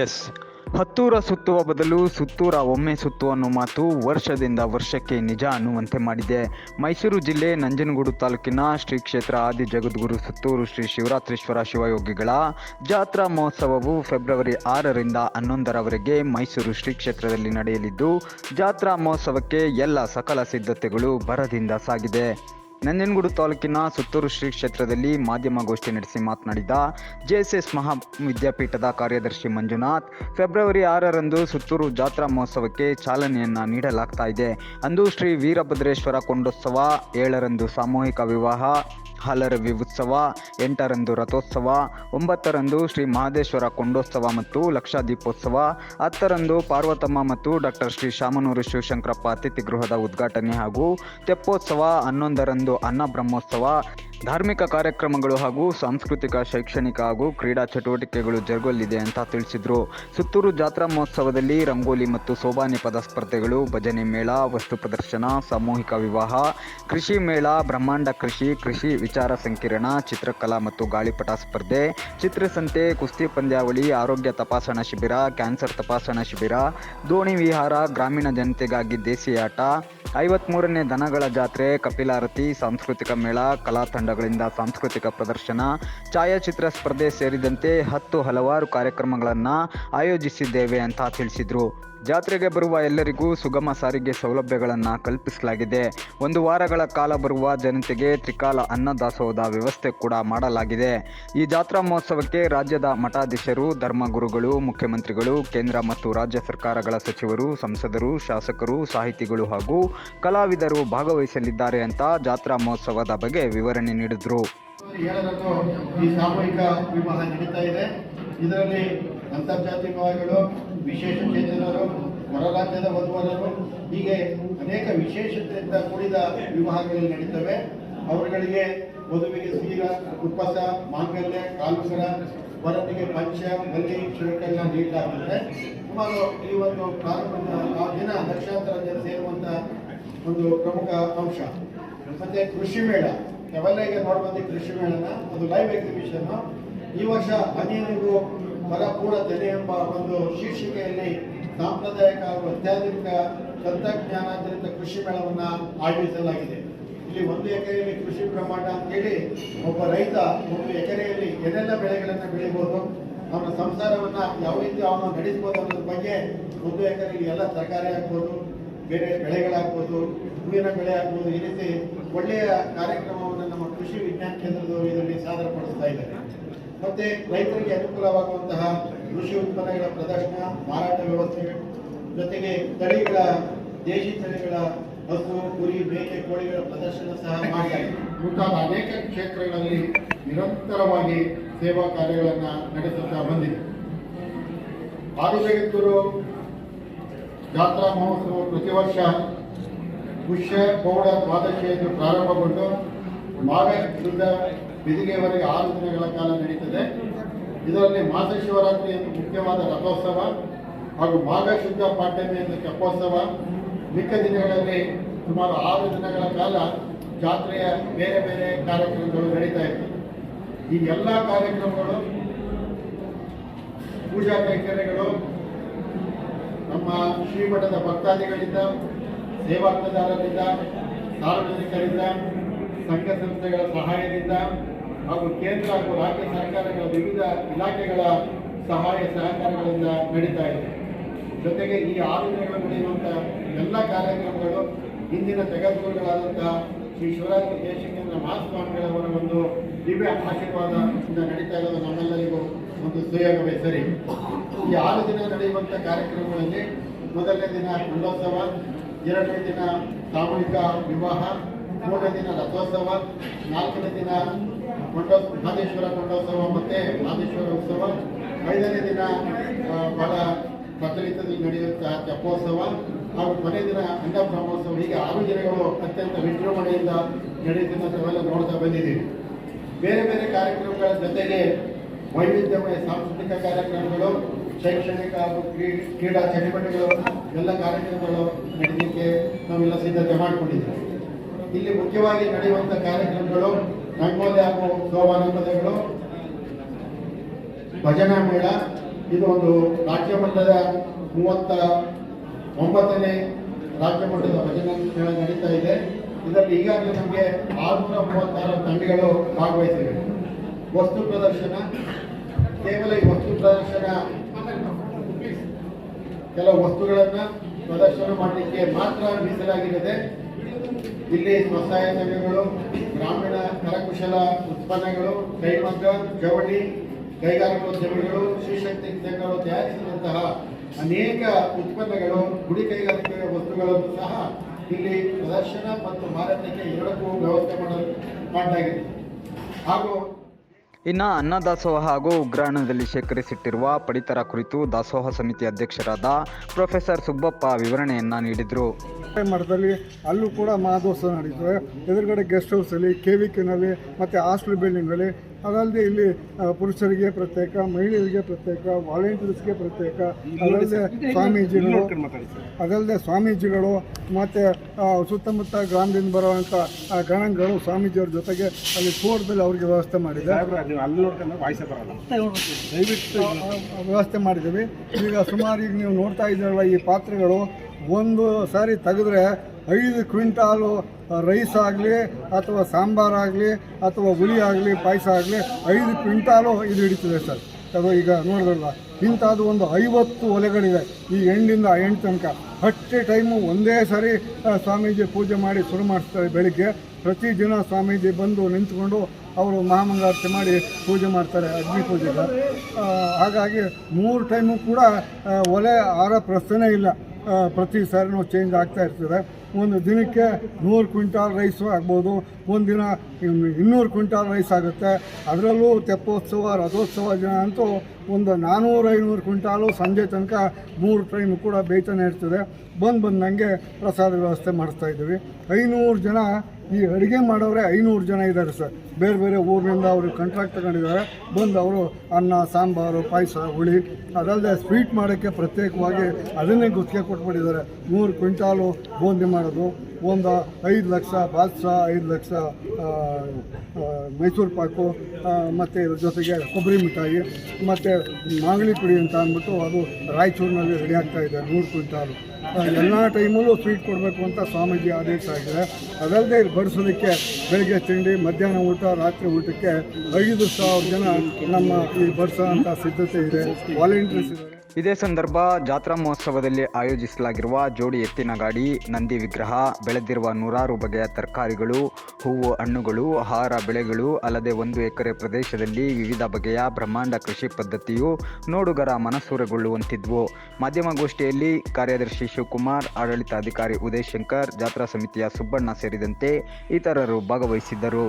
S ಹತ್ತೂರ ಸುತ್ತುವ ಬದಲು ಸುತ್ತೂರ ಒಮ್ಮೆ ಸುತ್ತು ಅನ್ನೋ ಮಾತು ವರ್ಷದಿಂದ ವರ್ಷಕ್ಕೆ ನಿಜ ಅನ್ನುವಂತೆ ಮಾಡಿದೆ. ಮೈಸೂರು ಜಿಲ್ಲೆ ನಂಜನಗೂಡು ತಾಲೂಕಿನ ಶ್ರೀ ಕ್ಷೇತ್ರ ಆದಿ ಜಗದ್ಗುರು ಸುತ್ತೂರು ಶ್ರೀ ಶಿವರಾತ್ರೀಶ್ವರ ಶಿವಯೋಗಿಗಳ ಜಾತ್ರಾ ಮಹೋತ್ಸವವು ಫೆಬ್ರವರಿ ಆರರಿಂದ ಹನ್ನೊಂದರವರೆಗೆ ಮೈಸೂರು ಶ್ರೀ ಕ್ಷೇತ್ರದಲ್ಲಿ ನಡೆಯಲಿದ್ದು, ಜಾತ್ರಾ ಮಹೋತ್ಸವಕ್ಕೆ ಎಲ್ಲ ಸಕಲ ಸಿದ್ಧತೆಗಳು ಭರದಿಂದ ಸಾಗಿದೆ. ನಂಜನಗೂಡು ತಾಲೂಕಿನ ಸುತ್ತೂರು ಶ್ರೀ ಕ್ಷೇತ್ರದಲ್ಲಿ ಮಾಧ್ಯಮಗೋಷ್ಠಿ ನಡೆಸಿ ಮಾತನಾಡಿದ ಜೆಎಸ್ಎಸ್ ಮಹಾವಿದ್ಯಾಪೀಠದ ಕಾರ್ಯದರ್ಶಿ ಮಂಜುನಾಥ್, ಫೆಬ್ರವರಿ ಆರರಂದು ಸುತ್ತೂರು ಜಾತ್ರಾ ಮಹೋತ್ಸವಕ್ಕೆ ಚಾಲನೆಯನ್ನು ನೀಡಲಾಗ್ತಾ ಇದೆ. ಅಂದು ಶ್ರೀ ವೀರಭದ್ರೇಶ್ವರ ಕೊಂಡೋತ್ಸವ ಏಳರಂದು ಸಾಮೂಹಿಕ ವಿವಾಹ ಹಾಲರವಿ ಉತ್ಸವ ಎಂಟರಂದು ರಥೋತ್ಸವ, ಒಂಬತ್ತರಂದು ಶ್ರೀ ಮಹದೇಶ್ವರ ಕೊಂಡೋತ್ಸವ ಮತ್ತು ಲಕ್ಷ ದೀಪೋತ್ಸವ ಹತ್ತರಂದು ಪಾರ್ವತಮ್ಮ ಮತ್ತು ಡಾಕ್ಟರ್ ಶ್ರೀ ಶಾಮನೂರು ಶಿವಶಂಕರಪ್ಪ ಅತಿಥಿ ಗೃಹದ ಉದ್ಘಾಟನೆ ಹಾಗೂ ತೆಪ್ಪೋತ್ಸವ, ಹನ್ನೊಂದರಂದು ಅನ್ನ ಬ್ರಹ್ಮೋತ್ಸವ ಧಾರ್ಮಿಕ ಕಾರ್ಯಕ್ರಮಗಳು ಹಾಗೂ ಸಾಂಸ್ಕೃತಿಕ, ಶೈಕ್ಷಣಿಕ ಹಾಗೂ ಕ್ರೀಡಾ ಚಟುವಟಿಕೆಗಳು ಜರುಗಲಿದೆ ಅಂತ ತಿಳಿಸಿದರು. ಸುತ್ತೂರು ಜಾತ್ರಾ ಮಹೋತ್ಸವದಲ್ಲಿ ರಂಗೋಲಿ ಮತ್ತು ಸೋಬಾನಿ ಪದ ಸ್ಪರ್ಧೆಗಳು, ಭಜನೆ ಮೇಳ, ವಸ್ತು ಪ್ರದರ್ಶನ, ಸಾಮೂಹಿಕ ವಿವಾಹ, ಕೃಷಿ ಮೇಳ, ಬ್ರಹ್ಮಾಂಡ ಕೃಷಿ ಕೃಷಿ ವಿಚಾರ ಸಂಕಿರಣ, ಚಿತ್ರಕಲಾ ಮತ್ತು ಗಾಳಿಪಟ ಸ್ಪರ್ಧೆ ಚಿತ್ರಸಂತೆ ಕುಸ್ತಿ ಪಂದ್ಯಾವಳಿ, ಆರೋಗ್ಯ ತಪಾಸಣಾ ಶಿಬಿರ, ಕ್ಯಾನ್ಸರ್ ತಪಾಸಣಾ ಶಿಬಿರ, ದೋಣಿ ವಿಹಾರ, ಗ್ರಾಮೀಣ ಜನತೆಗಾಗಿ ದೇಸಿ ಆಟ ಐವತ್ಮೂರನೇ ದನಗಳ ಜಾತ್ರೆ, ಕಪಿಲಾರತಿ, ಸಾಂಸ್ಕೃತಿಕ ಮೇಳ, ಕಲಾ ತಂಡಗಳಿಂದ ಸಾಂಸ್ಕೃತಿಕ ಪ್ರದರ್ಶನ, ಛಾಯಾಚಿತ್ರ ಸ್ಪರ್ಧೆ ಸೇರಿದಂತೆ ಹತ್ತು ಹಲವಾರು ಕಾರ್ಯಕ್ರಮಗಳನ್ನು ಆಯೋಜಿಸಿದ್ದೇವೆ ಅಂತ ತಿಳಿಸಿದರು. ಜಾತ್ರೆಗೆ ಬರುವ ಎಲ್ಲರಿಗೂ ಸುಗಮ ಸಾರಿಗೆ ಸೌಲಭ್ಯಗಳನ್ನು ಕಲ್ಪಿಸಲಾಗಿದೆ. ಒಂದು ವಾರಗಳ ಕಾಲ ಬರುವ ಜನತೆಗೆ ತ್ರಿಕಾಲ ಅನ್ನದಾಸೋಹದ ವ್ಯವಸ್ಥೆ ಕೂಡ ಮಾಡಲಾಗಿದೆ. ಈ ಜಾತ್ರಾ ಮಹೋತ್ಸವಕ್ಕೆ ರಾಜ್ಯದ ಮಠಾಧೀಶರು, ಧರ್ಮಗುರುಗಳು, ಮುಖ್ಯಮಂತ್ರಿಗಳು, ಕೇಂದ್ರ ಮತ್ತು ರಾಜ್ಯ ಸರ್ಕಾರಗಳ ಸಚಿವರು, ಸಂಸದರು, ಶಾಸಕರು, ಸಾಹಿತಿಗಳು ಹಾಗೂ ಕಲಾವಿದರು ಭಾಗವಹಿಸಲಿದ್ದಾರೆ ಅಂತ ಜಾತ್ರಾ ಮಹೋತ್ಸವದ ಬಗ್ಗೆ ವಿವರಣೆ ನೀಡಿದರು. ಈ ಸಾಮೂಹಿಕ ವಿವಾಹ ನಡೀತಾ ಇದೆ. ಇದರಲ್ಲಿ ಅಂತರ್ಜಾತಿ ವಿವಾಹಗಳು ವಿಶೇಷ ಚೇತನರು ಹೊರ ರಾಜ್ಯದ ಹೀಗೆ ಅನೇಕ ವಿಶೇಷತೆಯಿಂದ ಕೂಡಿದ ವಿವಾಹಗಳು ನಡೀತವೆ. ಅವರುಗಳಿಗೆ ವಧುವಿಗೆ ಸೀರ ಉಪ್ಪಸ ಮಾಂಗಲ್ಯ ಕಾಲುಸರ ವರನಿಗೆ ಪಂಚ, ಮಲ್ಲಿ ಶಿರಕಲ್ಲ ನೀಡಲಾಗುತ್ತದೆ. ಸುಮಾರು ಈ ಒಂದು ಕಾರ್ಯಕ್ರಮ ಆ ದಿನ ಲಕ್ಷಾಂತರ ಜನ ಸೇರುವಂತ ಒಂದು ಪ್ರಮುಖ ಅಂಶ. ಮತ್ತೆ ಕೃಷಿ ಮೇಳ. ಕೆವಲ್ಲೆಗೆ ನೋಡ್ಬೋದು ಕೃಷಿ ಮೇಳನ? ಒಂದು ಲೈವ್ ಎಕ್ಸಿಬಿಷನ್ ಈ ವರ್ಷ ಹದಿನೈದು ಪರಪೂರ ತೆನೆ ಎಂಬ ಒಂದು ಶೀರ್ಷಿಕೆಯಲ್ಲಿ ಸಾಂಪ್ರದಾಯಿಕ ಹಾಗೂ ಅತ್ಯಾಧುನಿಕ ತಂತ್ರಜ್ಞಾನಾಧಾರಿತ ಕೃಷಿ ಮೇಳವನ್ನ ಆಯೋಜಿಸಲಾಗಿದೆ. ಇಲ್ಲಿ ಒಂದು ಎಕರೆಯಲ್ಲಿ ಕೃಷಿ ಪ್ರಮಾಣ ಅಂತೇಳಿ ಒಬ್ಬ ರೈತ ಒಂದು ಎಕರೆಯಲ್ಲಿ ಏನೆಲ್ಲ ಬೆಳೆಗಳನ್ನು ಬೆಳಿಬೋದು, ಅವನ ಸಂಸಾರವನ್ನು ಯಾವ ರೀತಿ ಅವನು ನಡೆಸ್ಬೋದು ಅನ್ನೋದ್ರ ಬಗ್ಗೆ ಒಂದು ಎಕರೆಗೆ ಎಲ್ಲ ತರಕಾರಿ ಹಾಕ್ಬೋದು ಬೇರೆ ಬೆಳೆಗಳಾಗ್ಬೋದು, ಹೂವಿನ ಬೆಳೆ ಆಗ್ಬೋದು ಈ ರೀತಿ ಒಳ್ಳೆಯ ಕಾರ್ಯಕ್ರಮವನ್ನು ನಮ್ಮ ಕೃಷಿ ವಿಜ್ಞಾನ ಕೇಂದ್ರದವರು ಇದರಲ್ಲಿ ಸಾದರಪಡಿಸ್ತಾ ಇದ್ದಾರೆ. ಮತ್ತೆ ರೈತರಿಗೆ ಅನುಕೂಲವಾಗುವಂತಹ ಕೃಷಿ ಉತ್ಪನ್ನಗಳ ಪ್ರದರ್ಶನ, ಮಾರಾಟ ವ್ಯವಸ್ಥೆ, ಜೊತೆಗೆ ತಳಿಗಳ, ದೇಶಿ ತಳಿಗಳ ಹಸು ಕುರಿ ಮೇಕೆ, ಕೋಳಿಗಳ ಪ್ರದರ್ಶನ ಸಹ ಮಾಡಿದ್ದಾರೆ ಮುಂತಾದ ಅನೇಕ ಕ್ಷೇತ್ರಗಳಲ್ಲಿ ನಿರಂತರವಾಗಿ ಸೇವಾ ಕಾರ್ಯಗಳನ್ನು ನಡೆಸುತ್ತಾ ಬಂದಿದೆ. ಆದಿಜಗತ್ತೂರು ಜಾತ್ರಾ ಮಹೋತ್ಸವ ಪ್ರತಿ ವರ್ಷ ಪುಷ್ಯ ಗೌಡ ದ್ವಾದಶಿಯನ್ನು ಪ್ರಾರಂಭಗೊಂಡು ಮಾಘ, ಶುದ್ಧ ಬಿದಿಗೆವರೆಗೆ ಆರು ದಿನಗಳ ಕಾಲ ನಡೀತದೆ. ಇದರಲ್ಲಿ ಮಾಸ ಶಿವರಾತ್ರಿ ಎಂದು ಮುಖ್ಯವಾದ ರಥೋತ್ಸವ ಹಾಗೂ ಮಾಘ, ಶುದ್ಧ ಎಂದು ತೆಪ್ಪೋತ್ಸವ ಮಿಕ್ಕ ದಿನಗಳಲ್ಲಿ ಸುಮಾರು ಆರು ದಿನಗಳ ಕಾಲ ಜಾತ್ರೆಯ ಬೇರೆ ಬೇರೆ ಕಾರ್ಯಕ್ರಮಗಳು ನಡೀತಾ ಇರ್ತವೆ. ಈ ಎಲ್ಲ ಕಾರ್ಯಕ್ರಮಗಳು ಪೂಜಾ ಕೈಂಕರ್ಯಗಳು ಶ್ರೀಮಠದ ಭಕ್ತಾದಿಗಳಿಂದ ಸೇವಾರ್ಥದಾರರಿಂದ ಸಾರ್ವಜನಿಕರಿಂದ, ಸಂಘ ಸಂಸ್ಥೆಗಳ ಸಹಾಯದಿಂದ ಹಾಗೂ ಕೇಂದ್ರ ಹಾಗೂ ರಾಜ್ಯ ಸರ್ಕಾರಗಳ ವಿವಿಧ ಇಲಾಖೆಗಳ ಸಹಾಯ ಸಹಕಾರಗಳಿಂದ ನಡೀತಾ ಇದೆ. ಜೊತೆಗೆ ಈ ಆರು ದಿನಗಳು ನಡೆಯುವಂಥ ಎಲ್ಲ ಕಾರ್ಯಕ್ರಮಗಳು ಹಿಂದಿನ ಜಗದ್ಗುರುಗಳಾದಂತಹ ಶ್ರೀ ಶಿವರಾಜ ದೇಶಿಕೇಂದ್ರ ಮಹಾಸ್ವಾಮಿಗಳವರ ಒಂದು ದಿವ್ಯ ಆಶೀರ್ವಾದದಿಂದ ನಡೀತಾ ಇರೋದು ನಮ್ಮೆಲ್ಲರಿಗೂ ಒಂದು ಸುಯೋಗವೇ ಸರಿ. ಈ ಆರು ದಿನ ನಡೆಯುವಂಥ ಕಾರ್ಯಕ್ರಮಗಳಲ್ಲಿ ಮೊದಲನೇ ದಿನ ಕುಂಡೋತ್ಸವ, ಎರಡನೇ ದಿನ ಸಾಮೂಹಿಕ ವಿವಾಹ, ಮೂರನೇ ದಿನ ರಥೋತ್ಸವ, ನಾಲ್ಕನೇ ದಿನ ಕೊಂಡೋ, ಮಹದೇಶ್ವರ ಕೊಂಡೋತ್ಸವ ಮತ್ತೆ ಮಹದೇಶ್ವರ ಉತ್ಸವ, ಐದನೇ ದಿನ ಬಹಳ ಪ್ರಚಲಿತದಲ್ಲಿ ನಡೆಯುವಂತಹ ತೆಪ್ಪೋತ್ಸವ, ಹಾಗೂ ಕೊನೆ ದಿನ ಅಂಗಬ್ರಹ್ಮೋತ್ಸವ ಹೀಗೆ ಆರು ದಿನಗಳು ಅತ್ಯಂತ ವಿಜೃಂಭಣೆಯಿಂದ ನಡೆಯುತ್ತಿದ್ದು ನಾವೆಲ್ಲ ನೋಡ್ತಾ ಬಂದಿದ್ದೀವಿ. ಬೇರೆ ಬೇರೆ ಕಾರ್ಯಕ್ರಮಗಳ ಜೊತೆಗೆ ವೈವಿಧ್ಯಮಯ ಸಾಂಸ್ಕೃತಿಕ ಕಾರ್ಯಕ್ರಮಗಳು ಶೈಕ್ಷಣಿಕ ಹಾಗೂ ಕ್ರೀ- ಕ್ರೀಡಾ ಚಟುವಟಿಕೆಗಳು, ಎಲ್ಲ ಕಾರ್ಯಕ್ರಮಗಳು ನಡೆಯಲಿಕ್ಕೆ ನಾವೆಲ್ಲ ಸಿದ್ಧತೆ ಮಾಡಿಕೊಂಡಿದ್ದೇವೆ. ಇಲ್ಲಿ ಮುಖ್ಯವಾಗಿ ನಡೆಯುವಂಥ ಕಾರ್ಯಕ್ರಮಗಳು, ರಂಗೋಲಿ ಹಾಗೂ ಪದಗಳು, ಭಜನಾ ಮೇಳ, ಇದು ಒಂದು ರಾಜ್ಯ ಮಟ್ಟದ ಮೂವತ್ತ ಒಂಬತ್ತನೇ ರಾಜ್ಯ ಮಟ್ಟದ ಭಜನಾ ಮೇಳ ನಡೀತಾ ಇದೆ. ಇದರಲ್ಲಿ ಈಗಾಗಲೇ ನಮಗೆ ಆರುನೂರ ಮೂವತ್ತಾರು ತಂಡಗಳು ಭಾಗವಹಿಸಿವೆ. ವಸ್ತು ಪ್ರದರ್ಶನ, ಕೇವಲ ಈ ವಸ್ತು ಪ್ರದರ್ಶನ ಕೆಲವು ವಸ್ತುಗಳನ್ನು ಪ್ರದರ್ಶನ ಮಾಡಲಿಕ್ಕೆ ಮಾತ್ರ ಮೀಸಲಾಗಿರುತ್ತೆ ಇಲ್ಲಿ ಸ್ವಸಹಾಯ ಸಂಘಗಳು, ಗ್ರಾಮೀಣ ಕರಕುಶಲ ಉತ್ಪನ್ನಗಳು, ಕೈಮಗ್ಗ, ಜವಳಿ, ಕೈಗಾರಿಕೋದ್ಯಮಿಗಳು ಶ್ರೀಶಕ್ತಿ ಸಂಘಗಳು ತಯಾರಿಸಿದಂತಹ ಅನೇಕ ಉತ್ಪನ್ನಗಳು, ಗುಡಿ ಕೈಗಾರಿಕೆ ವಸ್ತುಗಳನ್ನು ಸಹ ಇಲ್ಲಿ ಪ್ರದರ್ಶನ ಮತ್ತು ಮಾರಾಟಕ್ಕೆ ಎರಡಕ್ಕೂ ವ್ಯವಸ್ಥೆ ಮಾಡಲು, ಮಾಡಲಾಗಿದೆ. ಹಾಗೂ ಇನ್ನು ಅನ್ನದಾಸೋಹ ಹಾಗೂ ಉಗ್ರಾಣದಲ್ಲಿ ಶೇಖರಿಸಿಟ್ಟಿರುವ ಪಡಿತರ ಕುರಿತು ದಾಸೋಹ ಸಮಿತಿ ಅಧ್ಯಕ್ಷರಾದ ಪ್ರೊಫೆಸರ್ ಸುಬ್ಬಪ್ಪ ವಿವರಣೆಯನ್ನ ನೀಡಿದರು. ಮಠದಲ್ಲಿ ಅಲ್ಲೂ ಕೂಡ ಮಹಾದೋತ್ಸವ ನಡೀತದೆ. ಎದುರುಗಡೆ ಗೆಸ್ಟ್ ಹೌಸಲ್ಲಿ ಕೆ ವಿ ಕೆನಲ್ಲಿ ಮತ್ತು ಹಾಸ್ಟೆಲ್ ಬಿಲ್ಡಿಂಗಲ್ಲಿ ಅದಲ್ಲದೆ ಇಲ್ಲಿ ಪುರುಷರಿಗೆ ಪ್ರತ್ಯೇಕ ಮಹಿಳೆಯರಿಗೆ ಪ್ರತ್ಯೇಕ ವಾಲಂಟಿಯರ್ಸ್ಗೆ ಪ್ರತ್ಯೇಕ ಅದಲ್ಲದೆ ಸ್ವಾಮೀಜಿಗಳು ಅದಲ್ಲದೆ ಸ್ವಾಮೀಜಿಗಳು ಮತ್ತು ಸುತ್ತಮುತ್ತ ಗ್ರಾಮದಿಂದ ಬರುವಂಥ ಗಣಗಳು ಸ್ವಾಮೀಜಿಯವ್ರ ಜೊತೆಗೆ ಅಲ್ಲಿ ಕೋರ್ಟ್ದಲ್ಲಿ ಅವ್ರಿಗೆ ವ್ಯವಸ್ಥೆ ಮಾಡಿದೆ ದಯವಿಟ್ಟು ವ್ಯವಸ್ಥೆ ಮಾಡಿದ್ದೀವಿ. ಈಗ ಸುಮಾರು ಈಗ ನೀವು ನೋಡ್ತಾ ಇದ್ದೀರಲ್ಲ ಈ ಪಾತ್ರೆಗಳು ಒಂದು ಸಾರಿ ತೆಗೆದ್ರೆ ಐದು ಕ್ವಿಂಟಾಲು ರೈಸ್ ಆಗಲಿ, ಅಥವಾ ಸಾಂಬಾರಾಗಲಿ ಅಥವಾ ಹುಳಿ ಆಗಲಿ, ಪಾಯಸ ಆಗಲಿ, ಐದು ಕ್ವಿಂಟಾಲು ಇದು ಹಿಡಿತದೆ ಸರ್. ಅದು ಈಗ ನೋಡಿದ್ರಲ್ಲ ಇಂಥದ್ದು ಒಂದು ಐವತ್ತು ಒಲೆಗಳಿದೆ. ಈ ಎಂಡಿಂದ ಆ ಎಂಟು ತನಕ. ಅಷ್ಟೇ ಟೈಮು ಒಂದೇ ಸಾರಿ ಸ್ವಾಮೀಜಿ ಪೂಜೆ ಮಾಡಿ ಶುರು ಮಾಡಿಸ್ತಾರೆ ಬೆಳಿಗ್ಗೆ. ಪ್ರತಿದಿನ ಸ್ವಾಮೀಜಿ ಬಂದು ನಿಂತ್ಕೊಂಡು ಅವರು ಮಹಾಮಂಗಾರತಿ ಮಾಡಿ ಪೂಜೆ ಮಾಡ್ತಾರೆ, ಅಗ್ನಿ ಪೂಜೆಗೆ ಹಾಗಾಗಿ ಮೂರು ಟೈಮು ಕೂಡ ಒಲೆ ಆರ ಪ್ರಶ್ನೆ ಇಲ್ಲ. ಪ್ರತಿ ಸಾರಿನೂ ಚೇಂಜ್ ಆಗ್ತಾ ಇರ್ತದೆ. ಒಂದು ದಿನಕ್ಕೆ ನೂರು ಕ್ವಿಂಟಾಲ್ ರೈಸು ಆಗ್ಬೋದು. ಒಂದು ದಿನ ಇನ್ನೂರು ಕ್ವಿಂಟಾಲ್ ರೈಸ್ ಆಗುತ್ತೆ. ಅದರಲ್ಲೂ ತೆಪ್ಪೋತ್ಸವ, ರಥೋತ್ಸವ ದಿನ ಅಂತೂ ಒಂದು ನಾನ್ನೂರು ಐನೂರು ಕ್ವಿಂಟಾಲು ಸಂಜೆ ತನಕ ಮೂರು ಟ್ರೈನು ಕೂಡ ಬೇಯ್ತಾನೆ ಇರ್ತದೆ. ಬಂದು ಬಂದಂಗೆ ಪ್ರಸಾದ ವ್ಯವಸ್ಥೆ ಮಾಡಿಸ್ತಾ ಇದ್ದೀವಿ. ಐನೂರು ಜನ ಈ ಅಡುಗೆ ಮಾಡೋರೆ ಐನೂರು ಜನ ಇದ್ದಾರೆ ಸರ್. ಬೇರೆ ಬೇರೆ ಊರಿನಿಂದ ಅವರು ಕಾಂಟ್ರಾಕ್ಟ್ ತಗೊಂಡಿದ್ದಾರೆ. ಬಂದು ಅವರು ಅನ್ನ, ಸಾಂಬಾರು, ಪಾಯಸ, ಹುಳಿ, ಅದಲ್ಲದೆ ಸ್ವೀಟ್ ಮಾಡೋಕ್ಕೆ ಪ್ರತ್ಯೇಕವಾಗಿ ಅದನ್ನೇ ಗುತ್ತಿಗೆ ಕೊಟ್ಬಿಟ್ಟಿದ್ದಾರೆ. ನೂರು ಕ್ವಿಂಟಾಲು ಬೂಂದಿ ಮಾಡೋದು. ಒಂದು ಐದು ಲಕ್ಷ, ಬಾದಶಾ ಐದು ಲಕ್ಷ ಮೈಸೂರು ಪಾಕು ಮತ್ತು ಇದ್ರ ಜೊತೆಗೆ ಕೊಬ್ಬರಿ ಮಿಠಾಯಿ, ಮತ್ತು ಮಾಂಗಲಿ ಪುಡಿ ಅಂತ ಅಂದ್ಬಿಟ್ಟು ಅದು ರಾಯಚೂರಿನಲ್ಲಿ ರೆಡಿ ಆಗ್ತಾ ಇದೆ, ನೂರು ಕ್ವಿಂಟಾಲು. ಎಲ್ಲ ಟೈಮಲ್ಲೂ ಸ್ವೀಟ್ ಕೊಡಬೇಕು ಅಂತ ಸ್ವಾಮೀಜಿ ಆದೇಶ ಆಗಿದೆ ಅದಲ್ಲದೆ ಇಲ್ಲಿ ಬಡಿಸೋದಕ್ಕೆ ಬೆಳಗ್ಗೆ ತಿಂಡಿ, ಮಧ್ಯಾಹ್ನ ಊಟ, ರಾತ್ರಿ ಊಟಕ್ಕೆ ಐದು ಸಾವಿರ ಜನ ನಮ್ಮ ಈ ಬಡಿಸೋ ಅಂತ ಸಿದ್ಧತೆ ಇದೆ. ವಾಲಂಟಿಯರ್ಸ್ ಇದ್ದಾರೆ. ಇದೇ ಸಂದರ್ಭ ಜಾತ್ರಾ ಮಹೋತ್ಸವದಲ್ಲಿ ಆಯೋಜಿಸಲಾಗಿರುವ ಜೋಡಿ ಎತ್ತಿನ ಗಾಡಿ, ನಂದಿ ವಿಗ್ರಹ, ಬೆಳೆದಿರುವ ನೂರಾರು ಬಗೆಯ ತರಕಾರಿಗಳು, ಹೂವು, ಹಣ್ಣುಗಳು, ಆಹಾರ ಬೆಳೆಗಳು, ಅಲ್ಲದೆ ಒಂದು ಎಕರೆ ಪ್ರದೇಶದಲ್ಲಿ ವಿವಿಧ ಬಗೆಯ ಬ್ರಹ್ಮಾಂಡ ಕೃಷಿ ಪದ್ಧತಿಯು ನೋಡುಗರ ಮನಸೂರೆಗೊಳ್ಳುವಂತಿದ್ವು. ಮಾಧ್ಯಮಗೋಷ್ಠಿಯಲ್ಲಿ ಕಾರ್ಯದರ್ಶಿ ಶಿವಕುಮಾರ್, ಆಡಳಿತಾಧಿಕಾರಿ ಉದಯ್ ಶಂಕರ್ ಜಾತ್ರಾ ಸಮಿತಿಯ ಸುಬ್ಬಣ್ಣ ಸೇರಿದಂತೆ ಇತರರು ಭಾಗವಹಿಸಿದ್ದರು.